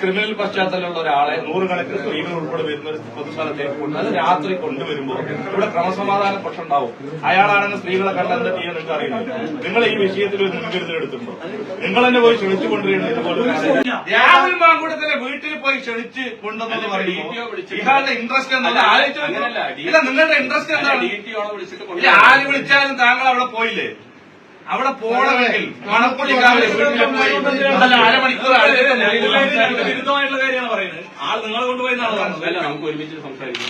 Criminal പശ്ചാത്തലമുള്ള ഒരാളെ നൂറുകണക്കിന് സ്ത്രീകൾ ഉൾപ്പെടെ വരുന്ന ഒരു പൊതുസ്ഥലത്തേക്ക് കൊണ്ട് അത് രാത്രി കൊണ്ടുവരുമ്പോൾ ഇവിടെ ക്രമസമാധാന പക്ഷം ഉണ്ടാവും. അയാളാണെന്ന് സ്ത്രീകളെ കണ്ട എന്താ ചെയ്യാൻ നിങ്ങൾക്ക് അറിയില്ല. നിങ്ങൾ ഈ വിഷയത്തിൽ ഒരു മുൻകരുതൽ എടുത്തിട്ടുണ്ടോ? നിങ്ങൾ തന്നെ പോയി ക്ഷണിച്ചു കൊണ്ടുവരുന്നത് ഇതുപോലെ രാഹുൽ വീട്ടിൽ പോയി ക്ഷണിച്ച് കൊണ്ടുവന്നത് പറയുമ്പോൾ ഇയാളുടെ ഇൻട്രസ്റ്റ് ആലോചിച്ചു. ഇല്ല നിങ്ങളുടെ ഇൻട്രസ്റ്റ് എന്താണ്. ആര് വിളിച്ചാലും താങ്കൾ അവിടെ പോയില്ലേ? അവിടെ പോകണമെങ്കിൽ മണപ്പുള്ളിക്കാവിലെ വീട്ടിൽ പോയി. അതല്ല അരമണിക്കൂർ വിരുദ്ധമായിട്ടുള്ള കാര്യമാണ് പറയുന്നത്. ആൾ നിങ്ങളെ കൊണ്ടുപോയി അല്ല നമുക്ക് ഒരുമിച്ച് സംസാരിക്കാം.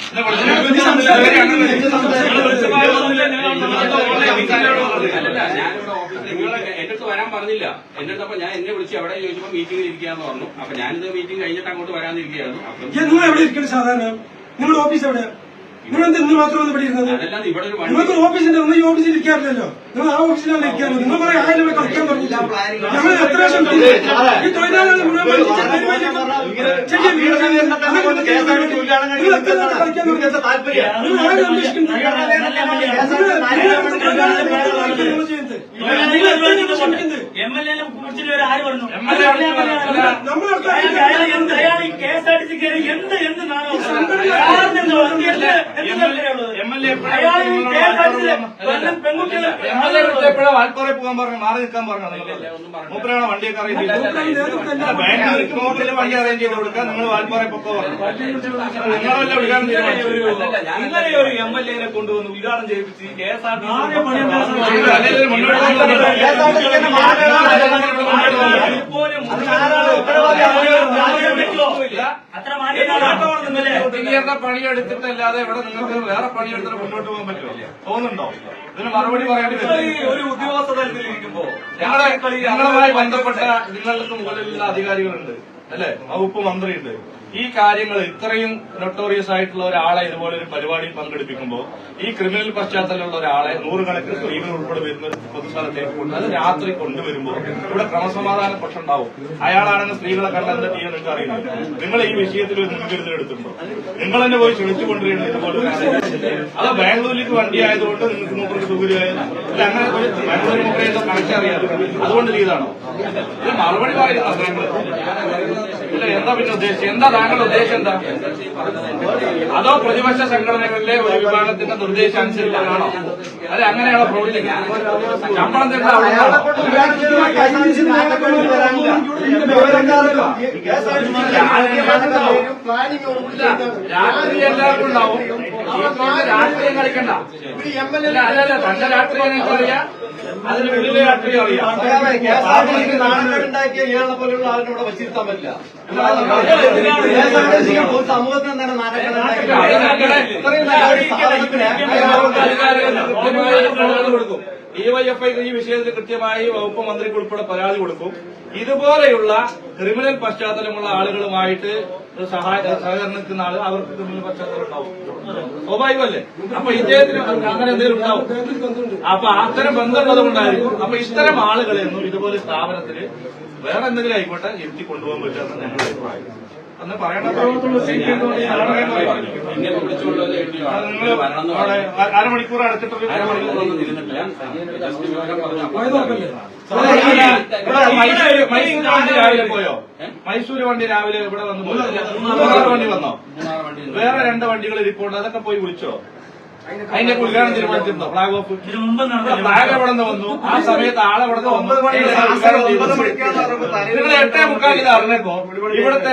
നിങ്ങൾ എന്റെ അടുത്ത് വരാൻ പറഞ്ഞില്ല. എന്റെ അടുത്ത് അപ്പൊ ഞാൻ എന്നെ വിളിച്ച് എവിടെ ചോദിച്ചപ്പോ മീറ്റിംഗിൽ ഇരിക്കാന്ന് പറഞ്ഞു. അപ്പൊ ഞാനിത് മീറ്റിംഗ് കഴിഞ്ഞിട്ട് അങ്ങോട്ട് വരാനിരിക്കുകയായിരുന്നു നിങ്ങൾ എവിടെ ഇരിക്കണം സാധാരണ? നിങ്ങളുടെ ഓഫീസ് എവിടെ? നിങ്ങൾ എന്ത് ഇന്ന് മാത്രം ഒന്ന് പഠിക്കുന്നത് നിങ്ങൾക്ക് ഓഫീസിന്റെ നിങ്ങൾ ഈ ഓഫീസിൽ ഇരിക്കാറില്ലല്ലോ. നിങ്ങൾ ആ ഓഫീസിലാണ് ഇരിക്കാറുള്ളത് നിങ്ങൾ പറയാം ആരും ഇവിടെ കളിക്കാൻ പറഞ്ഞില്ല ഞങ്ങൾ എത്ര വർഷം ഈ തൊഴിലാളികൾ മുഴുവൻ കളിക്കാൻ തുടങ്ങി? എം എൽ എനെ കുറിച്ചിട്ട് ആര് പറഞ്ഞു അയാൾ- എന്ത് അയാൾ ഈ K S R T C കയറി എന്ത് എന്ത് നാണോ ആരെന്ത് എന്ത് എന്ത് എന്ത് താല്പര്യമുള്ളത്? എം എൽ എ അയാൾ ഈ K S R T C പെൺകുട്ടികളെ എം എൽ എ വിളിച്ചപ്പോഴാണ് വാൽക്കോറെ പോകാൻ പറഞ്ഞു മാറി നിൽക്കാൻ പറഞ്ഞു ഒന്നും പറഞ്ഞില്ല. മൂപ്പരാണ് വണ്ടിയൊക്കെ അറേഞ്ച് ചെയ്തു നേതൃത്വം എല്ലാം വണ്ടി അറേഞ്ച് ചെയ്ത് കൊടുക്കാൻ നിങ്ങൾ വാൽപ്പാറ പൊക്കോ പറഞ്ഞു. നിങ്ങളല്ല വിളിക്കാൻ ഒരു എം എൽ എനെ കൊണ്ടുവന്ന് ഉദ്ഘാടനം ചെയ്യിപ്പിച്ച് കെ എസ് ആർ ടി മുന്നോട്ട് പണിയെടുത്തിട്ടല്ലാതെ ഇവിടെ നിങ്ങൾക്ക് വേറെ പണിയെടുത്തിട്ട് മുന്നോട്ട് പോകാൻ പറ്റില്ല തോന്നുന്നുണ്ടോ? ഇതിന് മറുപടി പറയേണ്ടി വരും ഒരു ഉദ്യോഗസ്ഥ തലത്തിൽ ഇരിക്കുമ്പോ ഞങ്ങളെ ഞങ്ങളുമായി ബന്ധപ്പെട്ട നിങ്ങൾക്ക് മുകളിലുള്ള അധികാരികളുണ്ട് അല്ലെ? വകുപ്പ് മന്ത്രിയുണ്ട്. ഈ കാര്യങ്ങൾ ഇത്രയും നൊട്ടോറിയസ് ആയിട്ടുള്ള ഒരാളെ ഇതുപോലെ ഒരു പരിപാടിയിൽ പങ്കെടുപ്പിക്കുമ്പോൾ ഈ ക്രിമിനൽ പശ്ചാത്തലമുള്ള ഒരാളെ നൂറുകണക്കിന് സ്ത്രീകൾ ഉൾപ്പെടെ വരുന്ന പൊതുസ്ഥലത്തേക്ക് കൊണ്ട് അത് രാത്രി കൊണ്ടുവരുമ്പോൾ ഇവിടെ ക്രമസമാധാന പ്രശ്നം ഉണ്ടാവും. അയാളാണെന്ന് സ്ത്രീകളെ കണ്ടെന്ന് ചെയ്യാൻ നിങ്ങൾക്ക് അറിയില്ല? നിങ്ങൾ ഈ വിഷയത്തിൽ ഒരു മുൻകരുതൽ എടുത്തിട്ടുണ്ടോ? നിങ്ങൾ തന്നെ പോയി ക്ഷണിച്ചുകൊണ്ടിരുന്ന ഇതുപോലെ. അത് ബാംഗ്ലൂരിലേക്ക് വണ്ടി ആയതുകൊണ്ട് നിങ്ങൾക്ക് മൂപ്പർക്ക് സൗകര്യമായത് അങ്ങനെ ഒരു ബാംഗ്ലൂർ മുഖേന കണക്ഷൻ അറിയാലോ അതുകൊണ്ട് ചെയ്താണോ ഇത് മറുപടി പറയുന്ന താങ്കൾ ഇല്ല എന്താ പിന്നെ ഉദ്ദേശിച്ചത്? എന്താ താങ്കളുടെ ഉദ്ദേശം എന്താ? അതോ പ്രതിപക്ഷ സംഘടനകളിലെ ഒരു വിഭാഗത്തിന്റെ നിർദ്ദേശം അനുസരിച്ചാണോ അതെ അങ്ങനെയാണോ പ്രവർത്തിക്കുന്നത് ശമ്പളം തരുന്ന എല്ലാവർക്കും ഉണ്ടാവും. രാഷ്ട്രീയം കളിക്കണ്ട. അല്ല അല്ല അല്ല തന്റെ രാഷ്ട്രീയം എനിക്ക് അറിയാം. അതിന് വലിയ രാഷ്ട്രീയം അറിയാം. നാണങ്ങളുണ്ടാക്കിയ ഇയാളെ പോലെയുള്ള ആരും ഇവിടെ വച്ചിരുത്താൻ പറ്റില്ല. സമൂഹത്തിന് കൊടുക്കും ഈ വിഷയത്തിൽ കൃത്യമായി വകുപ്പ് മന്ത്രിക്ക് ഉൾപ്പെടെ പരാതി കൊടുക്കും. ഇതുപോലെയുള്ള ക്രിമിനൽ പശ്ചാത്തലമുള്ള ആളുകളുമായിട്ട് സഹായ സഹകരണത്തിന് ആൾ അവർക്ക് ക്രിമിനൽ പശ്ചാത്തലം ഉണ്ടാവും. സ്വാഭാവികമല്ലേ? അപ്പൊ ഇദ്ദേഹത്തിന് അങ്ങനെ എന്തെങ്കിലും ഉണ്ടാവും. അപ്പൊ അത്തരം ബന്ധമുള്ളത് കൊണ്ടായിരിക്കും അപ്പൊ ഇത്തരം ആളുകളെയൊന്നും ഇതുപോലെ സ്ഥാപനത്തിന് വേറെ എന്തെങ്കിലും ആയിക്കോട്ടെ ഇരുത്തി കൊണ്ടുപോകാൻ പറ്റുമെന്ന് ഞങ്ങളുടെ അഭിപ്രായം. അന്ന് പറയണ അരമണിക്കൂർ അടച്ചിട്ടൊരു വണ്ടി രാവിലെ പോയോ? മൈസൂര് വണ്ടി രാവിലെ ഇവിടെ വന്നു പോയോ? മൂന്നാറ് വണ്ടി വന്നോ. വേറെ രണ്ട് വണ്ടികൾ ഇരിപ്പുണ്ട്. അതൊക്കെ പോയി വിളിച്ചോ? അതിന്റെ ഉദ്ഘാടനം തീരുമാനിച്ചിരുന്നോ. ഫ്ലാഗ് ഓഫ് ഫ്ലാഗ് എവിടെ നിന്ന് വന്നു? ആ സമയത്ത് ആളെ അവിടെ നിന്ന് വന്നു നിങ്ങൾ എട്ടേ മുക്കാൽ ഇത് അറിഞ്ഞപ്പോ ഇവിടത്തെ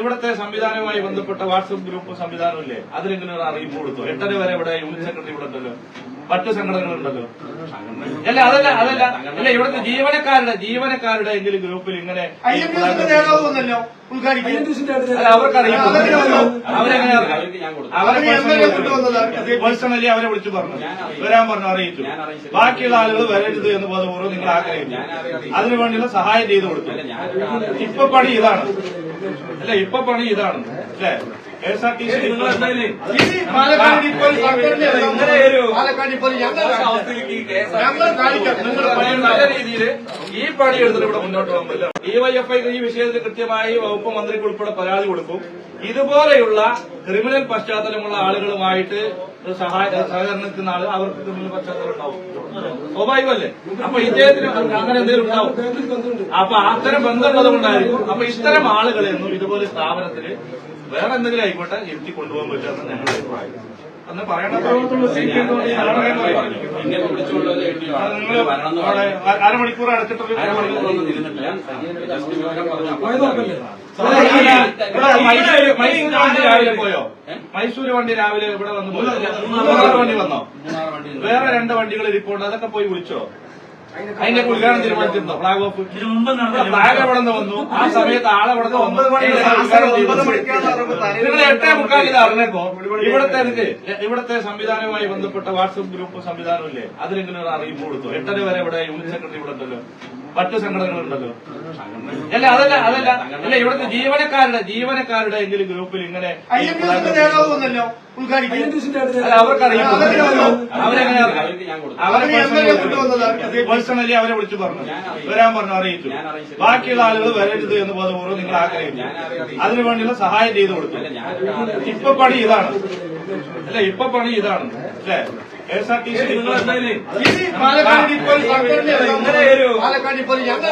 ഇവിടത്തെ സംവിധാനവുമായി ബന്ധപ്പെട്ട വാട്സപ്പ് ഗ്രൂപ്പ് സംവിധാനമില്ലേ? അതിലെങ്കിലും ഒരു അറിയിപ്പ് കൊടുത്തു? എട്ടര വരെ ഇവിടെ യൂണിറ്റ് സെക്രട്ടറി ഇവിടെ ഉണ്ടല്ലോ. മറ്റു സംഘടനകളുണ്ടല്ലോ അല്ല അതല്ല അതല്ല. അല്ല ഇവിടുത്തെ ജീവനക്കാരുടെ ജീവനക്കാരുടെ എങ്കിലും ഗ്രൂപ്പിൽ ഇങ്ങനെ പേഴ്സണലി അവരെ വിളിച്ചു പറഞ്ഞു. വരാൻ പറഞ്ഞു അറിയിച്ചു. ബാക്കിയുള്ള ആളുകൾ വരരുത് എന്ന് ബോധപൂർവം നിങ്ങൾ ആഗ്രഹിച്ചു ഞാൻ അറിയിച്ചു. അതിനു വേണ്ടിയുള്ള സഹായം ചെയ്തു കൊടുത്തു. ഇപ്പൊ പണി ഇതാണ്. അല്ല ഇപ്പൊ പണി ഇതാണ്. അല്ലേ? എസ് ആർ ടി സി നിങ്ങൾ എന്തായാലും പാലക്കാട് ഇപ്പോൾ സർക്കാരിന്റെ പാലക്കാട് ഇപ്പോൾ ഞങ്ങൾ ഞങ്ങൾ കാണിക്കാം. നിങ്ങൾ നല്ല രീതിയിൽ ഈ പണി എടുത്തിട്ട് ഇവിടെ മുന്നോട്ട് പോകാൻ പറ്റില്ല ഡിവൈഎഫ്ഐ ഈ വിഷയത്തിൽ കൃത്യമായി വകുപ്പ് മന്ത്രിക്ക് ഉൾപ്പെടെ പരാതി കൊടുക്കും. ഇതുപോലെയുള്ള ക്രിമിനൽ പശ്ചാത്തലമുള്ള ആളുകളുമായിട്ട് സഹായ സഹകരണത്തിന് ആൾ അവർക്ക് ക്രിമിനൽ പശ്ചാത്തലം ഉണ്ടാവും. സ്വാഭാവികമല്ലേ? അപ്പൊ ഇദ്ദേഹത്തിന് അങ്ങനെ എന്തെങ്കിലും ഉണ്ടാവും. അപ്പൊ അത്തരം ബന്ധമുള്ളത് കൊണ്ടായിരിക്കും അപ്പൊ ഇത്തരം ആളുകളെന്നും ഇതുപോലെ സ്ഥാപനത്തിന് വേറെ എന്തെങ്കിലും ആയിക്കോട്ടെ ഇരുത്തി കൊണ്ടുപോകാൻ പറ്റുമെന്ന് ഞങ്ങളുടെ അഭിപ്രായം. അന്ന് പറയണ അരമണിക്കൂർ വണ്ടി രാവിലെ പോയോ? മൈസൂര് വണ്ടി രാവിലെ ഇവിടെ വന്നു വണ്ടി വന്നോ. വേറെ രണ്ട് വണ്ടികൾ ഇരിപ്പുണ്ട്. അതൊക്കെ പോയി വിളിച്ചോ? അതിന്റെ ഉദ്ഘാടനം തീരുമാനിച്ചിരുന്നു ഫ്ലാഗ് ഓഫ് ഫ്ലാഗ് എവിടെ നിന്ന് വന്നു? ആ സമയത്ത് ആളെ ഇവിടെ. നിങ്ങൾ എട്ടേ മുക്കാൽ ഇത് അറിഞ്ഞപ്പോ ഇവിടുത്തെ ഇവിടുത്തെ സംവിധാനവുമായി ബന്ധപ്പെട്ട വാട്സപ്പ് ഗ്രൂപ്പ് സംവിധാനമില്ലേ? അതിലെങ്കിലും ഒരു അറിയിപ്പ് കൊടുത്തു? എട്ടര വരെ ഇവിടെ യൂണിറ്റ് സെക്രട്ടറി ഇവിടെ ഉണ്ടല്ലോ. മറ്റു സംഘടനകളുണ്ടല്ലോ. അല്ല അതല്ല അതല്ല. അല്ല ഇവിടുത്തെ ജീവനക്കാരുടെ ജീവനക്കാരുടെ എങ്കിലും ഗ്രൂപ്പിൽ ഇങ്ങനെ പേഴ്സണലി അവരെ വിളിച്ചു പറഞ്ഞു വരാൻ പറഞ്ഞു അറിയിച്ചു. ബാക്കിയുള്ള ആളുകൾ വരരുത് എന്ന് ബോധപൂർവം നിങ്ങൾ ആഗ്രഹിച്ചു ഞാൻ അതിനുവേണ്ടിയുള്ള സഹായം ചെയ്തു കൊടുത്തു ഇപ്പൊ പണി ഇതാണ് അല്ല ഇപ്പൊ പണി ഇതാണ് അല്ലേ K S R T C Palakkad ഇപ്പോൾ ഞങ്ങൾ